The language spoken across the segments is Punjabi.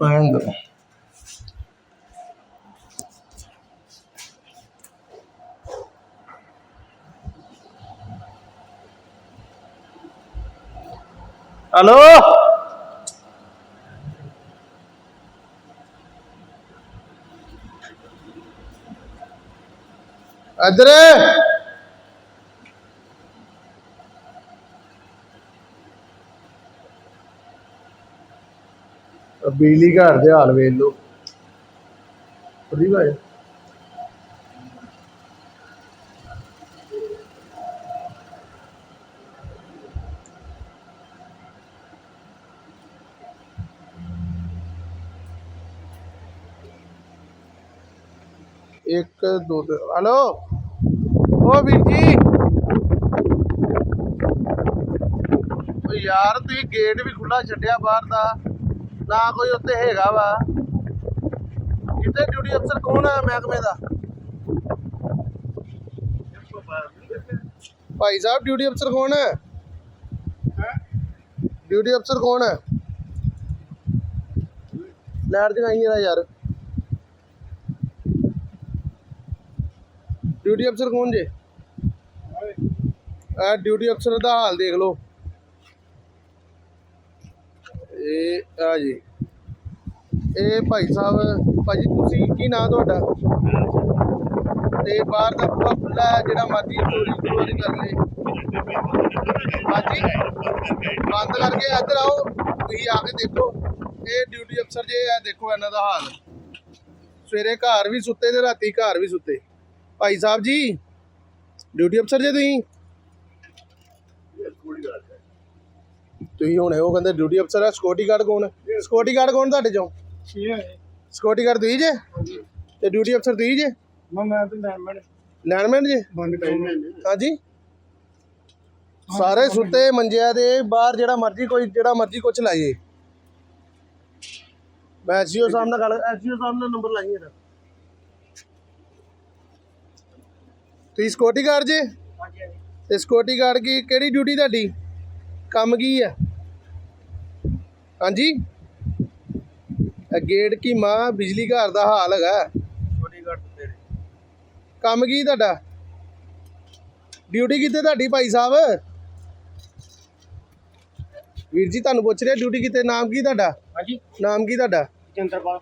ਪੈਂਦ ਹਲੋ ਅਦਰ ਬਿਜਲੀ ਘਰ ਦੇ ਹਾਲ ਵੇਖ ਲੋ ਫਰੀ ਭਾਈ ਇੱਕ, ਦੋ ਤਿੰਨ ਹਲੋ? ਓ ਵੀਰ ਜੀ। ਓ ਯਾਰ, ਤੁਸੀਂ ਗੇਟ ਵੀ ਖੁੱਲਾ ਛੱਡਿਆ ਬਾਹਰ ਦਾ। ਨਾ ਕੋਈ ਉੱਤੇ ਹੈਗਾ ਵਾ। ਕਿਤੇ ਡਿਊਟੀ ਅਫਸਰ ਕੌਣ ਹੈ ਮਹਿਕਮੇ ਦਾ? ਭਾਈ ਸਾਹਿਬ ਡਿਊਟੀ ਅਫਸਰ ਕੌਣ ਹੈ? ਡਿਊਟੀ ਅਫਸਰ ਕੌਣ ਹੈ? ਲੈਟ ਜਗਾਈ ਜਰਾ ਯਾਰ। ਡਿਊਟੀ ਅਫਸਰ ਕੌਣ ਜੇ? ਆ ਡਿਊਟੀ ਅਫਸਰ ਦਾ ਹਾਲ ਦੇਖ ਲਓ। ਇਹ, ਆ ਜੀ। ਇਹ ਭਾਈ ਸਾਹਿਬ, ਭਾਜੀ ਤੁਸੀਂ ਕੀ ਨਾਂ ਤੁਹਾਡਾ? ਤੇ ਬਾਹਰ ਦਾ ਪੂਰਾ ਖੁੱਲਾ ਹੈ, ਜਿਹੜਾ ਮਰਜ਼ੀ ਚੋਰੀ ਚੋਰੀ ਕਰ ਲੇ ਹਾਂਜੀ? ਬੰਦ ਕਰਕੇ ਇੱਧਰ ਆਓ, ਤੁਸੀਂ ਆ ਕੇ ਦੇਖੋ। ਇਹ ਡਿਊਟੀ ਅਫਸਰ ਜੇ ਹੈ ਦੇਖੋ ਇਹਨਾਂ ਦਾ ਹਾਲ। ਸਵੇਰੇ ਘਰ ਵੀ ਸੁੱਤੇ ਤੇ ਰਾਤੀ ਘਰ ਵੀ ਸੁੱਤੇ। ਭਾਈ ਸਾਹਿਬ ਜੀ ਡਿਊਟੀ ਅਫਸਰ ਜੇ ਤੁਸੀਂ? ਤੁਸੀਂ ਹੁਣ ਉਹ ਕਹਿੰਦੇ ਡਿਊਟੀ ਅਫਸਰ ਹੈ ਸਿਕਿਉਰਿਟੀ ਗਾਰਡ ਕੌਣ ਹੈ ਸਿਕਿਉਰਿਟੀ ਗਾਰਡ ਕੌਣ ਤੁਹਾਡੇ ਚੋਂ? ਸਿਕਿਉਰਿਟੀ ਗਾਰਡ ਤੁਸੀਂ ਜੇ? ਤੇ ਡਿਊਟੀ ਅਫਸਰ ਤੁਸੀਂ ਜੇ? ਮੈਂ ਮੈਂ ਤੇ ਲੈਂਡਮੈਨ ਲੈਂਡਮੈਨ ਜੇ? ਹਾਂਜੀ ਸਾਰੇ ਸੁੱਤੇ ਮੰਜਿਆਂ ਦੇ ਬਾਹਰ ਜਿਹੜਾ ਮਰਜ਼ੀ ਕੋਈ ਜਿਹੜਾ ਮਰਜ਼ੀ ਕੁਛ ਲਾਈਏ। ਮੈਂ ਐਸਜੀਓ ਸਾਹਿਬ ਨਾਲ ਗੱਲ ਐਸਜੀਓ ਸਾਹਿਬ ਨਾਲ ਨੰਬਰ ਲਾਈਏ ਇਹਦਾ। ਤੁਸੀਂ ਸਿਕਿਉਰਿਟੀ ਗਾਰਡ ਜੇ? ਹਾਂਜੀ ਹਾਂਜੀ। ਤੇ ਸਿਕਿਉਰਿਟੀ ਗਾਰਡ ਕੀ ਕਿਹੜੀ ਡਿਊਟੀ ਤੁਹਾਡੀ? ਕੰਮ ਕੀ ਹੈ? ਹਾਂਜੀ। ਇਹ ਗੇਟ ਕੀ ਮਾਂ ਬਿਜਲੀ ਘਰ ਦਾ ਹਾਲ ਹੈਗਾ। ਕੰਮ ਕੀ ਤੁਹਾਡਾ? ਡਿਊਟੀ ਕਿੱਥੇ ਤੁਹਾਡੀ ਭਾਈ ਸਾਹਿਬ? ਵੀਰ ਜੀ ਤੁਹਾਨੂੰ ਪੁੱਛ ਰਿਹਾ ਡਿਊਟੀ ਕਿੱਥੇ? ਨਾਮ ਕੀ ਤੁਹਾਡਾ? ਹਾਂਜੀ। ਨਾਮ ਕੀ ਤੁਹਾਡਾ? ਚੰਦਰਪਾਲ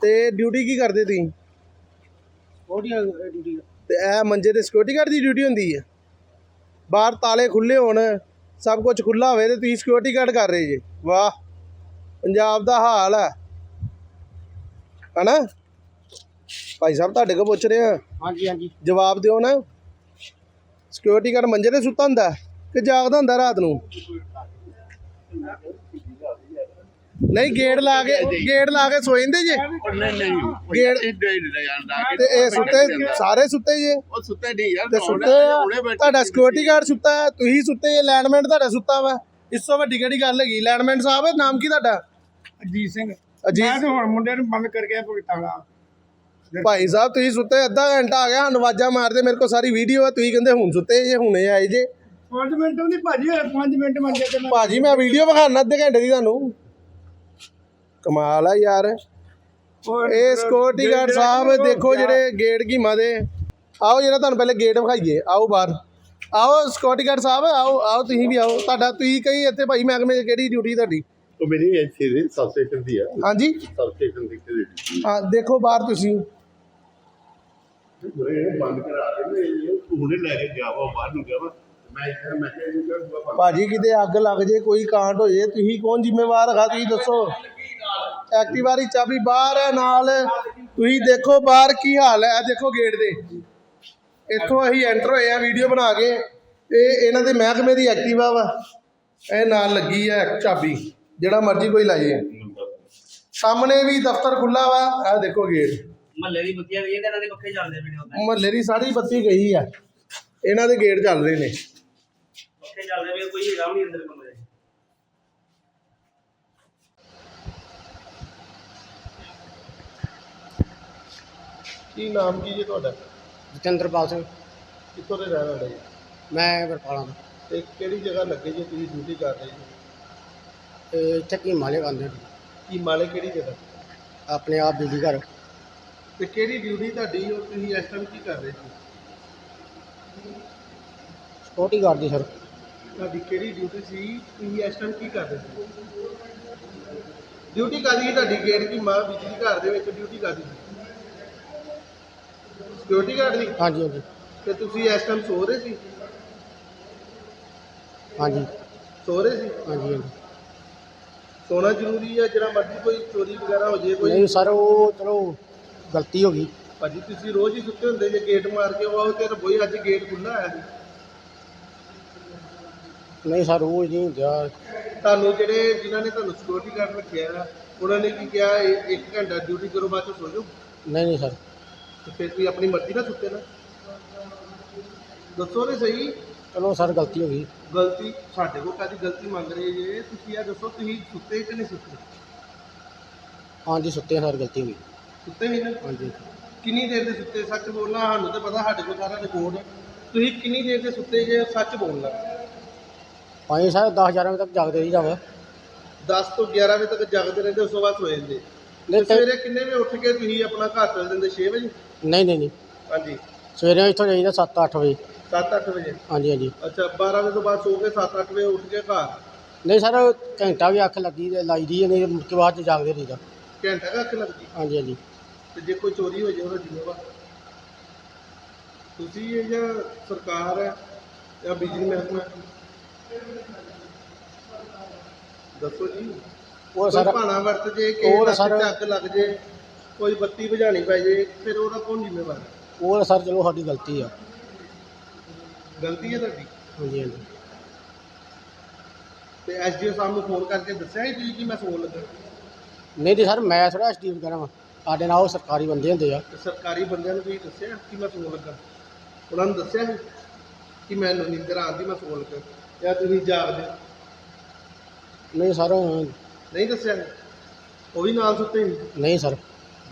ਤੇ ਡਿਊਟੀ ਕੀ ਕਰਦੇ ਤੁਸੀਂ? ਡਿਊਟੀ ਤੇ ਇਹ ਮੰਜੇ ਤੇ ਸਿਕਿਉਰਿਟੀ ਗਾਰਡ ਦੀ ਡਿਊਟੀ ਹੁੰਦੀ ਹੈ ਬਾਹਰ ਤਾਲੇ ਖੁੱਲੇ ਹੋਣ ਸਭ ਕੁਝ ਖੁੱਲਾ ਹੋਵੇ ਤੇ ਤੁਸੀਂ ਸਿਕਿਉਰਿਟੀ ਗਾਰਡ ਕਰ ਰਹੇ ਜੇ। ਵਾਹ। ਪੰਜਾਬ ਦਾ ਹਾਲ ਹੈ। ਹਨਾ? ਭਾਈ ਸਾਹਿਬ ਤੁਹਾਡੇ ਕੋਲ ਪੁੱਛ ਰਹੇ। ਆ ਹਾਂਜੀ ਹਾਂਜੀ। ਜਵਾਬ ਦਿਓ ਨਾ। ਸਿਕਿਉਰਿਟੀ ਗਾਰਡ ਮੰਜੇ ਤੇ ਸੁੱਤਾ ਹੁੰਦਾ ਕਿ ਜਾਗਦਾ ਹੁੰਦਾ ਰਾਤ ਨੂੰ? ਨਹੀਂ ਗੇਟ ਲਾ ਕੇ ਗੇਟ ਲਾ ਕੇ ਸੋ ਜਾਂਦੇ ਜੇ? ਨਹੀਂ ਨਹੀਂ। ਗੇੜ- ਇੱਦਾਂ ਹੀ ਨਹੀਂ ਯਾਰ ਲਾ ਕੇ ਤੇ ਇਹ ਸੁੱਤੇ ਸਾਰੇ ਸੁੱਤੇ ਜੇ? ਉਹ ਸੁੱਤੇ ਨਹੀਂ ਯਾਰ ਤੇ ਸੁੱਤੇ ਆ। ਤੁਹਾਡਾ ਸਿਕਿਉਰਿਟੀ ਗਾਰਡ ਸੁੱਤਾ ਹੈ ਤੁਸੀਂ ਸੁੱਤੇ ਜੇ ਲੈਂਡਮੈਨ ਤੁਹਾਡਾ ਸੁੱਤਾ ਵਾ। ਇਸ ਤੋਂ ਵੱਡੀ ਕਿਹੜੀ ਗੱਲ ਹੈਗੀ? ਲੈਂਡਮੈਨ ਸਾਹਿਬ ਨਾਮ ਕੀ ਤੁਹਾਡਾ? ਅਜੀਤ ਸਿੰਘ। ਅਜੀਤ ਮੈਂ ਤੇ ਹੁਣ ਮੁੰਡੇ ਨੂੰ ਬੰਦ ਕਰਕੇ ਭੁਗਤਾਂਗਾ ਭਾਈ ਸਾਹਿਬ ਤੁਸੀਂ ਸੁੱਤੇ ਅੱਧਾ ਘੰਟਾ ਆ ਗਿਆ ਸਾਨੂੰ ਆਵਾਜ਼ਾਂ ਮਾਰਦੇ ਮੇਰੇ ਕੋਲ ਸਾਰੀ ਵੀਡੀਓ ਆ ਤੁਸੀਂ ਕਹਿੰਦੇ ਹੁਣ ਸੁੱਤੇ ਜੇ ਹੁਣੇ ਆਏ ਜੇ। 5 ਮਿੰਟ ਨਹੀਂ ਭਾਜੀ 5 ਮਿੰਟ ਮੰਗੇ ਤੇ ਮੈਂ ਭਾਜੀ ਮੈਂ ਵੀਡੀਓ ਵਿਖਾਣਾ ਅੱਧੇ ਘੰਟੇ ਦੀ ਤੁਹਾਨੂੰ। ਕਮਾਲ ਆ ਯਾਰ। ਇਹ ਸਿਕਿਉਰਿਟੀ ਗਾਰਡ ਸਾਹਿਬ ਦੇਖੋ ਜਿਹੜੇ ਗੇਟ ਘੀਮਾ ਦੇ। ਆਓ ਜਿਹੜਾ ਤੁਹਾਨੂੰ ਪਹਿਲੇ ਗੇਟ ਵਿਖਾਈਏ ਆਓ ਬਾਹਰ। ਆਓ ਸਿਕਿਉਰਿਟੀ ਗਾਰਡ ਸਾਹਿਬ ਆਓ ਆਓ ਤੁਸੀਂ ਵੀ ਆਓ। ਤੁਹਾਡਾ ਤੁਸੀਂ ਕਹੀ ਇੱਥੇ ਭਾਈ ਮਹਿਕਮੇ 'ਚ ਕਿਹੜੀ ਡਿਊਟੀ ਤੁਹਾਡੀ? ਉਹ ਮੇਰੀ ਇੱਥੇ ਦੀ ਸਬ ਸਟੇਸ਼ਨ ਦੀ ਆ। ਹਾਂਜੀ। ਸਬ ਸਟੇਸ਼ਨ ਦੀ ਕਿਹੜੀ ਹਾਂ? ਦੇਖੋ ਬਾਹਰ ਤੁਸੀਂ। ਇਹ ਬੰਦ ਕਰਾ ਕੇ ਨਾ ਇਹ ਤੂੰ ਹੁਣੇ ਲੈ ਕੇ ਗਿਆ ਵਾ ਬਾਹਰ ਨੂੰ ਗਿਆ ਵਾ। ਮੈਂ ਇੱਥੇ ਮੈਂ ਕਿਹਾ ਇਹ ਕਰ ਦੂਆ ਭਾਜੀ ਕਿਤੇ ਅੱਗ ਲੱਗ ਜੇ ਕੋਈ ਕਾਂਡ ਹੋ ਜੇ ਤੁਸੀਂ ਕੌਣ ਜ਼ਿੰਮੇਵਾਰ ਹੈਗਾ ਤੁਸੀਂ ਦੱਸੋ। ਐਕਟਿਵਾ ਦੀ ਚਾਬੀ ਬਾਹਰ ਹੈ ਨਾਲ। ਤੁਸੀਂ ਦੇਖੋ ਬਾਹਰ ਕੀ ਹਾਲ ਹੈ ਇਹ ਦੇਖੋ ਗੇਟ ਦੇ। ਇੱਥੋਂ ਅਸੀਂ ਐਂਟਰ ਹੋਏ ਆ ਵੀਡੀਓ ਬਣਾ ਕੇ। ਇਹ ਇਹਨਾਂ ਦੇ ਮਹਿਕਮੇ ਦੀ ਐਕਟਿਵਾ ਵਾ। ਇਹ ਨਾਲ ਲੱਗੀ ਹੈ ਚਾਬੀ। ਜਿਹੜਾ ਮਰਜ਼ੀ ਕੋਈ ਲਾਈਏ। ਸਾਹਮਣੇ ਵੀ ਦਫ਼ਤਰ ਖੁੱਲਾ ਵਾ ਇਹ ਦੇਖੋ ਗੇਟ ਮਹੱਲੇ ਦੀ ਬੱਤੀਆਂ ਗਈਆਂ ਤੇ ਇਹਨਾਂ ਦੇ ਪੱਖੇ ਚੱਲਦੇ ਪਏ ਨੇ ਉਦਾਂ। ਮਹੱਲੇ ਦੀ ਸਾਰੀ ਬੱਤੀ ਗਈ ਆ। ਇਹਨਾਂ ਦੇ ਗੇਟ ਚੱਲ ਰਹੇ ਨੇ। ਪੱਖੇ ਚੱਲਦੇ ਪਏ ਕੋਈ ਹੈਗਾ ਵੀ ਨਹੀਂ ਅੰਦਰ ਕਮਰੇ। 'ਚ। ਕੀ ਨਾਮ ਕੀ ਜੀ ਤੁਹਾਡਾ? ਜਤਿੰਦਰਪਾਲ ਸਿੰਘ। ਕਿੱਥੋਂ ਦੇ ਰਹਿਣ ਵਾਲੇ? ਜੀ? ਮੈਂ ਬਰਪਾਲਾਂ ਦਾ ਤੇ ਕਿਹੜੀ ਜਗ੍ਹਾ ਲੱਗੇ ਜੇ ਤੁਸੀਂ ਡਿਊਟੀ ਕਰ ਰਹੇ ਜੀ ਤੇ ਇੱਥੇ ਕੀ ਮਾਲੇ ਗਾਂਦੇ ਕੀ ਮਾਲੇ ਕਿਹੜੀ ਜਗ੍ਹਾ? ਆਪਣੇ ਆਪ ਬਿਜਲੀ ਘਰ। ਤੇ ਕਿਹੜੀ ਡਿਊਟੀ ਤੁਹਾਡੀ ਔਰ ਤੁਸੀਂ ਇਸ ਟਾਈਮ ਕੀ ਕਰ ਰਹੇ ਸੀ? ਸਕਿਉਰਟੀ ਗਾਰਡ ਦੀ ਸਰ ਤੁਹਾਡੀ ਕਿਹੜੀ ਡਿਊਟੀ ਸੀ? ਤੁਸੀਂ ਇਸ ਟਾਈਮ ਕੀ ਕਰ ਰਹੇ ਸੀ? ਡਿਊਟੀ ਕਾਦੀ ਹੈ ਤੁਹਾਡੀ? ਗੇਟ ਦੀ ਮਾਂ ਬਿਜਲੀ ਘਰ ਦੇ ਵਿੱਚ ਡਿਊਟੀ ਕਾਦੀ ਸੀ? ਸਿਕਿਉਰਿਟੀ ਗਾਰਡ ਦੀ? ਹਾਂਜੀ ਹਾਂਜੀ। ਤੇ ਤੁਸੀਂ ਇਸ ਟਾਈਮ ਸੋ ਰਹੇ ਸੀ? ਹਾਂਜੀ। ਸੋ ਰਹੇ ਸੀ? ਹਾਂਜੀ ਹਾਂਜੀ। ਸੋਣਾ ਜ਼ਰੂਰੀ ਹੈ ਜਿਹੜਾ ਮਰਜ਼ੀ ਕੋਈ ਚੋਰੀ ਵਗੈਰਾ ਹੋ ਜੇ ਕੋਈ ਨਹੀਂ ਸਰ ਉਹ ਚਲੋ ਗਲਤੀ ਹੋ ਗਈ। ਭਾਜੀ ਤੁਸੀਂ ਰੋਜ਼ ਹੀ ਸੁੱਤੇ ਹੁੰਦੇ ਜੇ ਗੇਟ ਮਾਰ ਕੇ ਆਓ ਤੇ ਰਬੋਈ ਅੱਜ ਗੇਟ ਖੁੱਲਾ ਸੀ ਨਹੀਂ ਸਰ ਉਹ ਨਹੀਂ ਹੁੰਦਾ। ਤੁਹਾਨੂੰ ਜਿਹੜੇ ਜਿਨ੍ਹਾਂ ਨੇ ਤੁਹਾਨੂੰ ਸਿਕਿਉਰਿਟੀ ਗਾਰਡ ਰੱਖਿਆ ਉਹਨਾਂ ਨੇ ਕੀ ਕਿਹਾ ਇਹ ਇੱਕ ਘੰਟਾ ਡਿਊਟੀ ਕਰੋ ਬਾਅਦ ਚ ਸੋ ਜਾਓ? ਨਹੀਂ ਨਹੀਂ ਸਰ। ਤੇ ਫਿਰ ਤੁਸੀਂ ਆਪਣੀ ਮਰਜ਼ੀ ਨਾਲ ਸੁੱਤੇ ਨਾ। ਦੱਸੋ ਤੇ ਸਹੀ। ਚਲੋ ਸਰ ਗਲਤੀ ਹੋ ਗਈ। ਗਲਤੀ ਸਾਡੇ ਕੋਲ ਕਾਦੀ ਗਲਤੀ ਮੰਗ ਰਹੇ ਜੇ? ਤੁਸੀਂ ਇਹ ਦੱਸੋ ਤੁਸੀਂ ਸੁੱਤੇ ਕਿ ਨਹੀਂ ਸੁੱਤੇ? ਹਾਂਜੀ ਸੁੱਤੇ ਸਰ ਗਲਤੀ ਹੋ ਗਈ। ਸੁੱਤੇ ਨਹੀਂ ਨਾ? ਹਾਂਜੀ। ਕਿੰਨੀ ਦੇਰ ਦੇ ਸੁੱਤੇ? ਸੱਚ ਬੋਲਣਾ ਸਾਨੂੰ ਤਾਂ ਪਤਾ ਸਾਡੇ ਕੋਲ ਸਾਰਾ ਰਿਕਾਰਡ ਹੈ। ਤੁਸੀਂ ਕਿੰਨੀ ਦੇਰ ਦੇ ਸੁੱਤੇ ਜੇ? ਸੱਚ ਬੋਲਣਾ। ਪੰਜ ਸਰ 10 11 ਵਜੇ ਤੱਕ ਜਾਗਦੇ ਰਹੀ ਜਾਵਾ 10 ਤੋਂ 11 ਵਜੇ ਤੱਕ ਜਾਗਦੇ ਰਹਿੰਦੇ ਉਸ ਤੋਂ ਬਾਅਦ ਸੋ ਜਾਂਦੇ। ਤੇ- ਸਵੇਰੇ ਕਿੰਨੇ ਵਜੇ ਉੱਠ ਕੇ ਤੁਸੀਂ ਆਪਣਾ ਘਰ ਚਲ ਜਾਂਦੇ? 6 ਵਜੇ? ਨਹੀਂ ਨਹੀਂ ਨਹੀਂ। ਹਾਂਜੀ। ਸਵੇਰੇ ਇੱਥੋਂ ਜਾਈਦਾ 7-8 ਵਜੇ। 7-8 ਵਜੇ? ਹਾਂਜੀ ਹਾਂਜੀ। ਅੱਛਾ 12 ਵਜੇ ਤੋਂ ਬਾਅਦ ਸੋ ਕੇ 7-8 ਵਜੇ ਉੱਠ ਕੇ ਘਰ? ਨਹੀਂ ਸਰ ਘੰਟਾ ਵੀ ਅੱਖ ਲੱਗੀ ਲਾਈ ਦੀ ਹੈ ਨਹੀਂ ਮੁੜ ਕੇ ਬਾਅਦ ਚ ਜਾਗਦੇ ਰਹੀਦਾ। ਘੰਟਾ ਕੁ ਅੱਖ ਲੱਗਦੀ ਹਾਂਜੀ ਹਾਂਜੀ। ਤੇ ਜੇ ਕੋਈ ਚੋਰੀ ਹੋ ਜਾਏ ਉਹਦਾ ਜ਼ਿੰਮੇਵਾਰ? ਤੁਸੀਂ ਇਹ ਜਾਂ ਸਰਕਾਰ ਹੈ ਜਾਂ ਬਿਜਲੀ ਮਹਿਕਮਾ ਹੈ? ਦੱਸੋ ਜੀ। ਉਹ ਸਰ ਭਾਣਾ ਵਰਤ ਜੇ ਕਿ ਉਹ ਲੱਕ ਸਰ- ਤੇ ਅੱਗ ਲੱਗ ਜੇ ਕੋਈ ਬੱਤੀ ਬੁਝਾਣੀ ਪੈ ਜੇ ਫਿਰ ਉਹਦਾ ਕੌਣ ਜ਼ਿੰਮੇਵਾਰ ਹੈ? ਉਹ ਸਰ ਚਲੋ ਸਾਡੀ ਗਲਤੀ ਆ। ਗਲਤੀ ਹੈ ਤੁਹਾਡੀ? ਹਾਂਜੀ ਹਾਂਜੀ। ਤੇ ਐਸਡੀਓ ਸਾਹਿਬ ਨੂੰ ਫੋਨ ਕਰਕੇ ਦੱਸਿਆ ਸੀ ਤੁਸੀਂ ਕਿ ਮੈਂ ਸੌਣ ਲੱਗਾ? ਨਹੀਂ ਤੇ ਸਰ ਮੈਂ ਥੋੜਾ ਐਸਟੀਮ ਕਰਾਂ ਵਾ। ਸਾਡੇ ਨਾਲ ਉਹ ਸਰਕਾਰੀ ਬੰਦੇ ਹੁੰਦੇ ਆ। ਤੇ ਸਰਕਾਰੀ ਬੰਦਿਆਂ ਨੂੰ ਤੁਸੀਂ ਦੱਸਿਆ ਕਿ ਮੈਂ ਸੌਣ ਲੱਗਾ? ਉਹਨਾਂ ਨੂੰ ਦੱਸਿਆ ਸੀ ਕਿ ਮੈਨੂੰ ਨੀਂਦਰ ਆਉਂਦੀ ਮੈਂ ਸੌਣ ਲੱਗਾ? ਜਾਂ ਤੁਸੀਂ ਜਾਗਦੇ ਨਹੀਂ ਸਰ ਨਹੀਂ ਦੱਸਿਆ? ਉਹ ਵੀ ਨਾਲ ਸੁੱਤੇ ਸੀ? ਨਹੀਂ ਸਰ।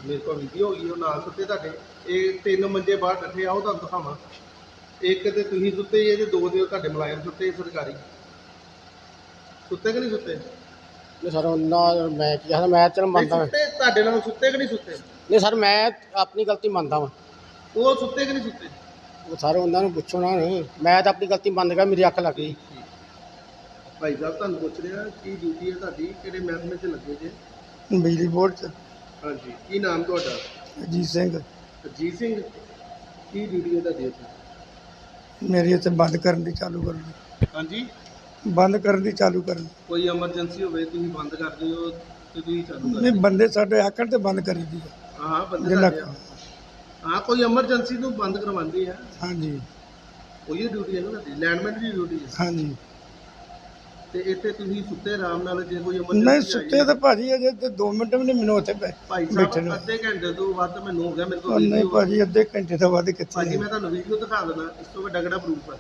ਮੇਰੇ ਕੋਲ ਵੀਡੀਓ ਹੋ ਗਈ ਉਹ ਨਾਲ ਸੁੱਤੇ ਤੁਹਾਡੇ। ਇਹ ਤਿੰਨ ਮੰਜੇ ਬਾਹਰ ਡੱਠੇ ਆ ਉਹ ਤੁਹਾਨੂੰ ਦਿਖਾਵਾਂ। ਇੱਕ ਤੇ ਤੁਸੀਂ ਸੁੱਤੇ ਜੇ ਤੇ ਦੋ ਦੇ ਤੁਹਾਡੇ ਮੁਲਾਜ਼ਮ ਸੁੱਤੇ ਸਰਕਾਰੀ। ਸੁੱਤੇ ਕਿ ਨਹੀਂ ਸੁੱਤੇ? ਨਹੀਂ ਸਰ ਉਹਨਾਂ ਮੈਂ ਕੀ ਕਹਾਂ ਮੈਂ ਚਲ ਨਹੀਂ ਮੰਨਦਾ ਸੁੱਤੇ ਤੁਹਾਡੇ ਨਾਲ ਸੁੱਤੇ ਕਿ ਨਹੀਂ ਸੁੱਤੇ? ਨਹੀਂ ਸਰ ਮੈਂ ਆਪਣੀ ਗਲਤੀ ਮੰਨਦਾ ਵਾਂ। ਉਹ ਸੁੱਤੇ ਕਿ ਨਹੀਂ ਸੁੱਤੇ? ਉਹ ਸਰ ਉਹਨਾਂ ਨੂੰ ਪੁੱਛੋ ਨਾ ਮੈਂ ਤਾਂ ਆਪਣੀ ਗਲਤੀ ਮੰਨ ਗਿਆ ਮੇਰੀ ਅੱਖ ਲੱਗ ਗਈ। ਭਾਈ ਸਾਹਿਬ ਤੁਹਾਨੂੰ ਪੁੱਛ ਰਿਹਾ ਕੀ ਡਿਊਟੀ ਹੈ ਤੁਹਾਡੀ ਕਿਹੜੇ ਮਹਿਕਮੇ 'ਚ ਲੱਗੇ ਜੇ? ਬਿਜਲੀ ਬੋਰਡ ਚ। ਹਾਂਜੀ ਕੀ ਨਾਮ ਤੁਹਾਡਾ? ਅਜੀਤ ਸਿੰਘ। ਅਜੀਤ ਸਿੰਘ ਕੀ ਡਿਊਟੀ ਹੈ ਤੁਹਾਡੀ ਇੱਥੇ? ਮੇਰੀ ਇੱਥੇ ਬੰਦ ਕਰਨ ਦੀ ਚਾਲੂ ਕਰਨ ਦੀ ਹਾਂਜੀ? ਬੰਦ ਕਰਨ ਦੀ ਚਾਲੂ ਕਰਨ ਕੋਈ ਐਮਰਜੈਂਸੀ ਹੋਵੇ ਤੁਸੀਂ ਬੰਦ ਕਰ ਦਿਓ ਤੇ ਤੁਸੀਂ ਚਾਲੂ ਕਰ ਨਹੀਂ ਬੰਦੇ ਸਾਡੇ ਆਕੜ ਤੇ ਬੰਦ ਕਰੀ ਦੀ ਆ। ਹਾਂ ਹਾਂ ਬੰਦੇ ਜਿੰਨਾ ਤੁਹਾਡੇ ਆ। ਹਾਂ ਕੋਈ ਐਮਰਜੈਂਸੀ ਨੂੰ ਬੰਦ ਕਰਵਾਉਂਦੇ ਆ। ਹਾਂਜੀ। ਉਹੀ ਡਿਊਟੀ ਹੈ ਨਾ ਲੈਂਡਮੈਨ ਦੀ ਡਿਊਟੀ ਹੈ। ਹਾਂਜੀ। ਤੇ ਇੱਥੇ ਤੁਸੀਂ ਸੁੱਤੇ ਆਰਾਮ ਨਾਲ ਜੇ ਕੋਈ emergency ਨਹੀਂ ਸੁੱਤੇ। ਤਾਂ ਭਾਜੀ ਅਜੇ ਤੇ 2 ਮਿੰਟ ਵੀ ਨਹੀਂ ਮੈਨੂੰ ਉੱਥੇ ਭਾਈ ਬੈਠੇ ਸਾਹਿਬ ਨੂੰ। ਅੱਧੇ ਘੰਟੇ ਤੋਂ ਵੱਧ ਮੈਨੂੰ ਹੋ ਗਿਆ ਮੇਰੇ ਕੋਲ ਉਹ ਨਹੀਂ ਭਾਜੀ ਅੱਧੇ ਘੰਟੇ ਤੋਂ ਵੱਧ ਭਾਜੀ ਕਿੱਥੇ ਮੈਂ ਤੁਹਾਨੂੰ ਵੀਡੀਓ ਦਿਖਾ ਦਿੰਦਾ ਇਸ ਤੋਂ ਵੱਡਾ ਕਿਹੜਾ ਪ੍ਰੂਫ ਹੈ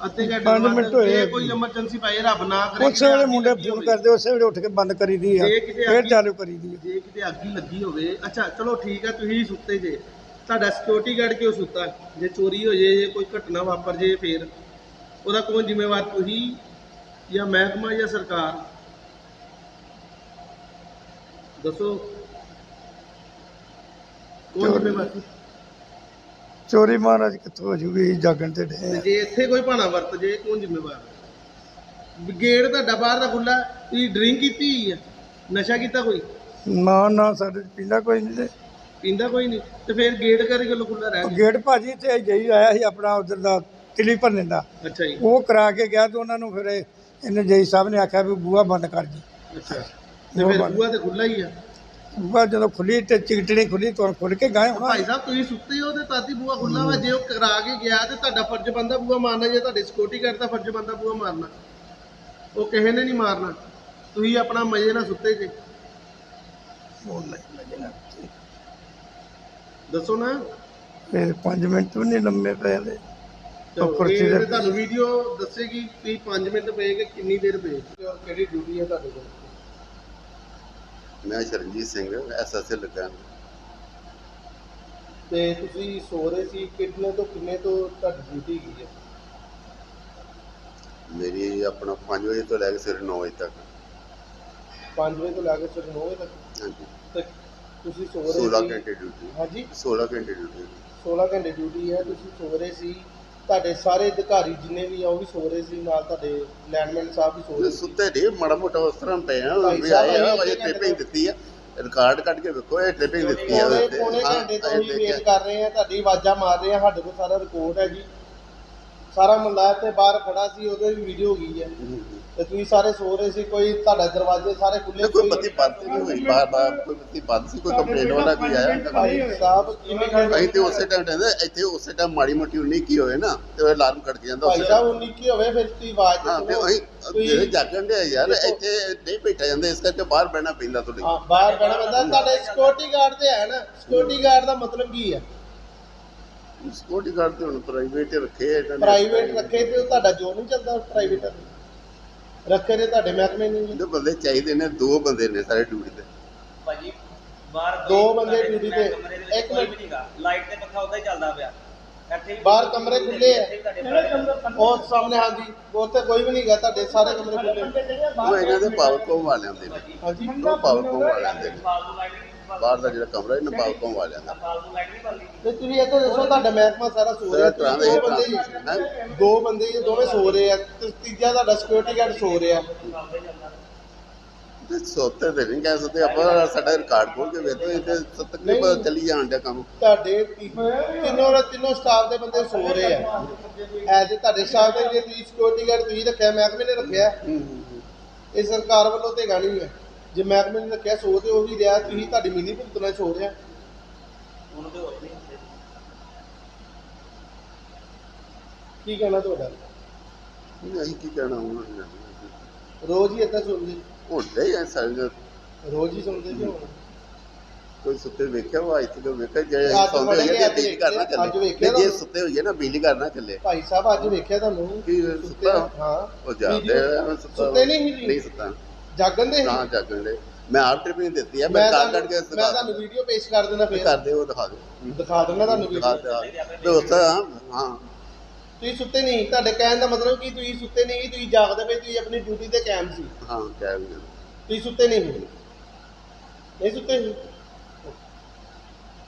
ਅੱਧੇ ਘੰਟੇ ਪੰਜ ਤੋਂ ਮਿੰਟ ਬਾਅਦ ਹੋਏ ਜੇ ਆ। ਕੋਈ ਜੀ। ਐਮਰਜੈਂਸੀ ਪਾਏ ਰੱਬ ਨਾ ਕਰੇ ਉਸੇ ਵੇਲੇ ਮੁੰਡੇ ਫੋਨ ਕਰਦੇ ਉਸੇ ਵੇਲੇ ਉੱਠ ਕੇ ਬੰਦ ਕਰੀ ਦੀ ਆ ਜੇ ਕਿਤੇ ਫੇਰ ਅੱਗੇ- ਚਾਲੂ ਕਰੀ ਦੀ ਆ। ਜੇ ਕਿਤੇ ਅੱਗ ਹੀ ਲੱਗੀ ਹੋਵੇ ਅੱਛਾ ਚਲੋ ਠੀਕ ਹੈ ਤੁਸੀਂ ਸੁੱਤੇ ਜੇ। ਤੁਹਾਡਾ ਸਿਕਿਉਰਿਟੀ ਗਾਰਡ ਕਿਉਂ ਸੁੱਤਾ? ਜੇ ਚੋਰੀ ਹੋ ਜੇ ਜੇ ਕੋਈ ਘਟਨਾ ਵਾਪਰ ਜੇ ਫੇਰ ਉਹਦਾ ਕੌਣ ਜ਼ਿੰਮੇਵਾਰ? ਤੁਸੀਂ ਜਾਂ ਮਹਿਕਮਾ ਜਾਂ ਸਰਕਾਰ? ਦੱਸੋ। ਕੌਣ ਜ਼ਿੰਮੇਵਾਰ ਚੋਰੀ ਮਹਾਰਾਜ ਕਿੱਥੋਂ ਹੋ ਜੂਗੀ? ਜਾਗਣ ਤੇ ਡੇ ਜੇ ਇੱਥੇ ਕੋਈ ਭਾਣਾ ਵਰਤ ਜੇ ਕੌਣ ਜ਼ਿੰਮੇਵਾਰ ਹੈ? ਗੇਟ ਤੁਹਾਡਾ ਬਾਹਰ ਦਾ ਖੁੱਲਾ ਤੁਸੀਂ ਡਰਿੰਕ ਕੀਤੀ ਹੋਈ ਹੈ ਨਸ਼ਾ ਕੀਤਾ ਕੋਈ? ਨਾ ਨਾ ਸਾਡੇ ਚ ਪੀਂਦਾ ਕੋਈ ਨਹੀਂ ਤੇ। ਪੀਂਦਾ ਕੋਈ ਨਹੀਂ ਤੇ ਫਿਰ ਗੇਟ ਕਰਕੇ ਗੱਲੋਂ ਖੁੱਲਾ ਰਹਿ ਉਹ ਗਿਆ ਗੇਟ ਭਾਜੀ ਤੇ ਜਈ ਆਇਆ ਸੀ ਆਪਣਾ ਉਧਰ ਦਾ ਤਿਲੀ ਭਰਨੇ ਦਾ। ਅੱਛਾ ਜੀ। ਉਹ ਕਰਾ ਕੇ ਗਿਆ ਤੇ ਉਹਨਾਂ ਨੂੰ ਫਿਰ ਇਹ- ਇਹਨੇ ਜਈ ਸਾਹਿਬ ਨੇ ਆਖਿਆ ਵੀ ਬੂਹਾ ਬੰਦ ਕਰ ਜੀ। ਅੱਛਾ। ਤੇ ਫਿਰ ਤੇ ਖੁੱਲਾ ਹੀ ਆ। ਬੂਹਾ ਜਦੋਂ ਖੁੱਲੀ ਤੇ ਚਿਕਟਣੀ ਖੁੱਲੀ ਤੋਂ ਖੁੱਲ ਕੇ ਗਏ ਹੋਣਾ। ਭਾਈ ਸਾਹਿਬ ਤੁਸੀਂ ਸੁੱਤੇ ਹੋ ਤੇ ਤਾਤੀ ਬੂਆ ਖੁੱਲਾ ਵਾ। ਜੇ ਉਹ ਕਰਾ ਕੇ ਗਿਆ ਤੇ ਤੁਹਾਡਾ ਫਰਜ਼ ਬੰਦਾ ਬੂਆ ਮਾਰਨਾ। ਜੇ ਤੁਹਾਡੇ ਸਿਕਿਉਰਿਟੀ ਗਾਰਡ ਦਾ ਫਰਜ਼ ਬੰਦਾ ਬੂਆ ਮਾਰਨਾ। ਉਹ ਕਿਸੇ ਨੇ ਨਹੀਂ ਮਾਰਨਾ। ਤੁਸੀਂ ਆਪਣਾ ਮਜ਼ੇ ਨਾਲ ਸੁੱਤੇ ਜੇ। ਦੱਸੋ ਨਾ। ਫਿਰ 5 ਮਿੰਟ ਵੀ ਨਹੀਂ ਲੰਮੇ ਪਏ ਚਲੋ, ਕੁਰਸੀ ਇਹ ਤੇ ਤੁਹਾਨੂੰ ਵੀਡੀਓ ਦੱਸੇਗੀ ਕਿ 5 ਮਿੰਟ ਪਏ ਕਿ ਕਿੰਨੀ ਦੇਰ ਪਏ। ਔਰ ਕਿਹੜੀ ਡਿਊਟੀ ਹੈ ਤੁਹਾਡੇ ਕੋਲ? ਮੈਂ ਸ਼ਰਨਜੀਤ ਸਿੰਘ ਐਸਐਸਏ ਲੱਗਾ ਤੇ ਤੁਸੀਂ ਸੋ ਰਹੇ ਸੀ ਕਿੰਨੇ ਤੋਂ ਕਿੰਨੇ ਤੋਂ ਤੁਹਾਡੀ ਡਿਊਟੀ ਹੈਗੀ ਹੈ? ਮੇਰੀ ਆਪਣਾ 5 ਵਜੇ ਤੋਂ ਲੈ ਕੇ ਸਵੇਰੇ 9 ਵਜੇ ਤੱਕ। 5 ਵਜੇ ਤੋਂ ਲੈ ਕੇ ਸਵੇਰੇ 9 ਵਜੇ ਤੱਕ? ਹਾਂਜੀ। ਤੇ ਤੁਸੀਂ ਸੋ ਰਹੇ 16 ਸੀ ਘੰਟੇ ਡਿਊਟੀ ਹਾਂਜੀ। 16 ਘੰਟੇ ਡਿਊਟੀ 16 ਘੰਟੇ ਡਿਊਟੀ ਹੈ ਤੁਸੀਂ ਸੋ ਰਹੇ ਸੀ ਤੁਹਾਡੇ ਸਾਰੇ ਅਧਿਕਾਰੀ ਜਿੰਨੇ ਵੀ ਆ ਉਹ ਵੀ ਸੋ ਰਹੇ ਸੀ ਨਾਲ ਤੁਹਾਡੇ ਲੈਂਡਮੈਨ ਸਾਹਿਬ ਵੀ ਸੋ ਰਹੇ ਸੀ ਸੁੱਤੇ ਦੇ ਮਾੜਾ ਮੋਟਾ ਉਸ ਤਰ੍ਹਾਂ ਪਏ ਆ ਵੀ ਆਏ ਆ ਵਜੇ ਟ੍ਰਿਪਿੰਗ ਦਿੱਤੀ ਆ ਰਿਕਾਰਡ ਕੱਢ ਕੇ ਵੇਖੋ ਇਹ ਟ੍ਰਿਪਿੰਗ ਦਿੱਤੀ ਆ ਉਹਦੇ। ਪੌਣੇ ਘੰਟੇ ਤੋਂ ਹੀ। ਵੇਟ ਕਰ ਰਹੇ ਆ ਤੁਹਾਡੀ ਆਵਾਜ਼ਾਂ ਮਾਰ ਰਹੇ ਆ ਸਾਡੇ ਕੋਲ ਸਾਰਾ ਰਿਕਾਰਡ ਹੈ ਜੀ ਸਾਰਾ ਮਹੱਲਾ ਤੇ ਬਾਹਰ ਖੜਾ ਸੀ ਉਹਦੇ ਵੀ ਵੀਡੀਓ ਗਈ ਹੈ ਹੂੰ, ਹੂੰ। ਤੇ ਤੁਸੀਂ ਸਾਰੇ ਸੋ ਰਹੇ ਸੀ ਕੋਈ ਤੁਹਾਡਾ ਦਰਵਾਜ਼ੇ ਸਾਰੇ ਖੁੱਲੇ ਕੋਈ ਬੱਤੀ ਬੰਦ ਤੇ ਨਹੀਂ ਹੋਈ ਬਾਰ ਬਾਰ ਕੋਈ ਬੱਤੀ ਬੰਦ ਸੀ ਕੋਈ ਕੰਪਲੇਂਟ ਵਾਲਾ ਕੋਈ ਆਇਆ? ਭਾਈ ਸਾਹਿਬ ਕਿੰਨੇ ਘੰਟੇ ਅਸੀਂ ਤੇ ਉਸੇ ਟਾਈਮ ਕਹਿੰਦੇ ਇੱਥੇ ਉਸੇ ਟਾਈਮ ਮਾੜੀ ਮੋਟੀ ਉਨੀ ਕੀ ਹੋਵੇ ਨਾ ਤੇ ਉਹ ਅਲਾਰਮ ਕੱਟ ਜਾਂਦਾ ਭਾਈ ਸਾਹਿਬ ਉਨੀ ਕੀ ਹੋਵੇ ਫਿਰ ਤੁਸੀਂ ਆਵਾਜ਼ ਹਾਂ ਤੇ। ਅਸੀਂ ਜਿਹੜੇ ਜਾਗਣ ਦੇ ਯਾਰ। ਇੱਥੇ ਨਹੀਂ ਬੈਠਾ ਜਾਂਦਾ ਇਸ ਕਰਕੇ ਬਾਹਰ ਬਹਿਣਾ ਪੈਂਦਾ ਤੁਹਾਡੇ ਹਾਂ ਬਾਹਰ ਬੈਠਾ ਬੰਦਾ ਤੁਹਾਡੇ ਸਿਕਿਉਰਿਟੀ ਗਾਰਡ ਤੇ ਹੈ ਨਾ? ਸਿਕਿਉਰਿਟੀ ਗਾਰਡ ਦਾ ਮਤਲਬ ਕੀ ਹੈ? ਸਿਕਿਉਰਿਟੀ ਗਾਰਡ ਤੇ ਹੁਣ ਪ੍ਰਾਈਵੇਟ ਰੱਖੇ ਇਹਨਾਂ ਨੇ। ਪ੍ਰਾਈਵੇਟ ਰੱਖੇ ਤੇ ਉਹ ਤੁਹਾਡਾ ਜੋ ਨਹੀਂ ਚੱਲਦਾ ਪ੍ਰਾਈਵੇਟ ਰੱਖੇ ਤੇ ਤੁਹਾਡੇ ਮਹਿਕਮੇ ਨੇ ਜੀ? ਇਹਦੇ ਬੰਦੇ ਚਾਹੀਦੇ ਨੇ ਦੋ ਬੰਦੇ ਨੇ ਸਾਰੇ ਡਿਊਟੀ ਤੇ। ਭਾਜੀ ਬਾਹਰ ਦੋ ਬੰਦੇ ਸਾਡੇ duty ਕਮਰੇ ਤੇ। ਦੇ ਵਿੱਚ ਇੱਕ ਕੋਈ ਮਿੰਟ। ਵੀ ਨਹੀਂਗਾ ਲਾਈਟ ਤੇ ਪੱਖਾ ਉਦਾਂ ਹੀ ਚੱਲਦਾ ਪਿਆ। ਇੱਥੇ ਵੀ ਬਾਹਰ ਕਮਰੇ ਖੁੱਲੇ ਆ। ਇੱਥੇ ਵੀ ਤੁਹਾਡੇ ਕਮਰੇ? ਉਹ ਸਾਹਮਣੇ ਹਾਂਜੀ। ਉੱਥੇ ਕੋਈ ਵੀ ਨਹੀਂ ਗਾ ਤੁਹਾਡੇ ਸਾਰੇ ਕਮਰੇ ਖੁੱਲੇ ਉਹ ਇਹਨਾਂ ਦੇ ਪਾਵਰ ਕੋਮ ਵਾਲਿਆਂ ਦੇ ਨੇ। ਹਾਂਜੀ। ਉਹ ਪਾਵਰ ਕੋਮ ਵਾਲਿਆਂ ਦੇ ਨੇ। ਫਾਲਤੂ ਲਾਈਟ ਨਹੀਂ ਬਲਦੀ ਬਾਹਰ ਦਾ ਜਿਹੜਾ ਕਮਰਾ ਦਾ ਫਾਲਤੂ ਲਾਈਟ ਨਹੀਂ ਬਲਦੀ ਤੇ ਤੁਸੀਂ ਇੱਥੇ ਦੱਸੋ ਤੁਹਾਡਾ ਮਹਿਕਮਾ ਸਾਰਾ ਸੋ ਰਿਹਾ। ਤੁਸੀਂ ਦੇ ਦੋ ਬੰਦੇ ਹੀ ਹੈਂ? ਦੋ ਬੰਦੇ ਹੀ ਦੋਵੇਂ ਸੋ ਰਹੇ ਆ। ਤੇ ਤੀਜਾ ਤੁਹਾਡਾ ਸਿਕਿਉਰਿਟੀ ਗਾਰਡ ਸੋ ਰਿਹਾ। ਤੇ ਸੋਤੇ ਤੇ ਨਹੀਂ ਕਹਿ ਸਕਦੇ ਆਪਾਂ ਸਾਡਾ ਰਿਕਾਰਡ ਖੋਲ ਕੇ ਵੇਖੋ ਇਹ ਤੇ ਤਕਰੀਬਨ। ਚੱਲੀ ਜਾਣ ਡਿਆ ਕੰਮ। ਤੁਹਾਡੇ ਤੀ- ਤਿੰਨੋਂ ਦੇ ਤਿੰਨੋਂ ਸਟਾਫ ਦੇ ਬੰਦੇ ਸੋ ਰਹੇ ਆ। ਐਜ਼ ਤੁਹਾਡੇ ਸਟਾਫ ਦੇ ਜੇ ਤੁਸੀਂ ਸਿਕਿਉਰਿਟੀ ਗਾਰਡ ਤੁਸੀਂ ਰੱਖਿਆ ਮਹਿਕਮੇ ਨੇ ਰੱਖਿਆ। ਇਹ ਸਰਕਾਰ ਵੱਲੋਂ ਤੇ ਗਾਣੀ ਹੈ ਜੇ ਮਹਿਕਮੇ ਨੇ ਰੱਖਿਆ ਸੋ ਤੇ ਉਹ ਵੀ ਰਿਹਾ ਤੁਸੀਂ ਤੁਹਾਡੀ ਮਿਲੀ ਭੁਗਤ ਨਾਲ ਸੋ ਰਿਹਾ ਉਹਨੂੰ ਤੇ ਹੋਰ ਨਹੀਂ ਹੁੰਦੇ। ਕੀ ਕਹਿਣਾ ਤੁਹਾਡਾ? ਨਹੀਂ, ਅਸੀਂ ਕੀ ਕਹਿਣਾ ਹੁਣ ਰੋਜ਼ ਹੀ ਏਦਾਂ ਸੁਣਦੇ। ਹੁੰਦੇ ਹੀ ਆ ਸਾਰੇ ਰੋਜ਼ ਹੀ ਸੁਣਦੇ ਜੀ ਹੁਣ? ਕੋਈ ਸੁੱਤੇ ਵੇਖਿਆ ਵਾ ਇੱਥੇ ਕੋਈ ਵੇਖਿਆ? ਜੇ ਅੱਜ ਸੌਂਦੇ ਤੇ ਅੱਜ ਬਿਜਲੀ ਕਰਨਾ ਅੱਜ ਚੱਲੇ ਵੇਖਿਆ ਨਹੀਂ, ਜੇ ਤੁਹਾਨੂੰ। ਸੁੱਤੇ ਹੋਈਏ ਨਾ ਬਿਜਲੀ ਕਰਨਾ ਚੱਲੇ ਭਾਈ ਸਾਹਿਬ ਅੱਜ ਵੇਖਿਆ ਤੁਹਾਨੂੰ? ਕੀ ਸੁੱਤੇ? ਸੁੱਤਾ ਹਾਂ ਉਹ ਜਾਂਦੇ ਆ ਸੁੱਤਾ ਸੁੱਤੇ ਨਹੀਂ ਸੀ। ਜੀ? ਨਹੀਂ ਸੁੱਤਾ। ਜਾਗਣ ਦੇ? ਨਾ ਜਾਗਣ ਦੇ। ਮੈਂ ਆਪ ਟ੍ਰਿਪਿੰਗ ਦਿੱਤੀ ਆ ਮੈਂ ਕਾਲ ਕੱਢ ਕੇ ਮੈਂ ਤੁਹਾਨੂੰ ਵੀਡੀਓ ਪੇਸ਼ ਕਰ ਦਿੰਦਾ ਫੇਰ। ਕਰਦੇ ਉਹ ਦਿਖਾ ਦਿਓ। ਦਿਖਾ ਦਿੰਦਾ ਤੁਹਾਨੂੰ ਵੀਡੀਓ ਦਿਓ। ਦੋਸਤ ਹਾਂ। ਤੁਸੀਂ ਸੁੱਤੇ ਨਹੀਂ। ਤੁਹਾਡੇ ਕਹਿਣ ਦਾ ਮਤਲਬ ਕਿ ਤੁਸੀਂ ਸੁੱਤੇ ਨਹੀਂ ਤੁਸੀਂ ਜਾਗਦੇ ਪਏ ਤੁਸੀਂ ਆਪਣੀ ਡਿਊਟੀ ਤੇ ਕਾਇਮ ਸੀ। ਹਾਂ ਵੀ ਤੁਸੀਂ ਸੁੱਤੇ ਨਹੀਂ। ਨਹੀਂ ਸੁੱਤੇ ਸੀ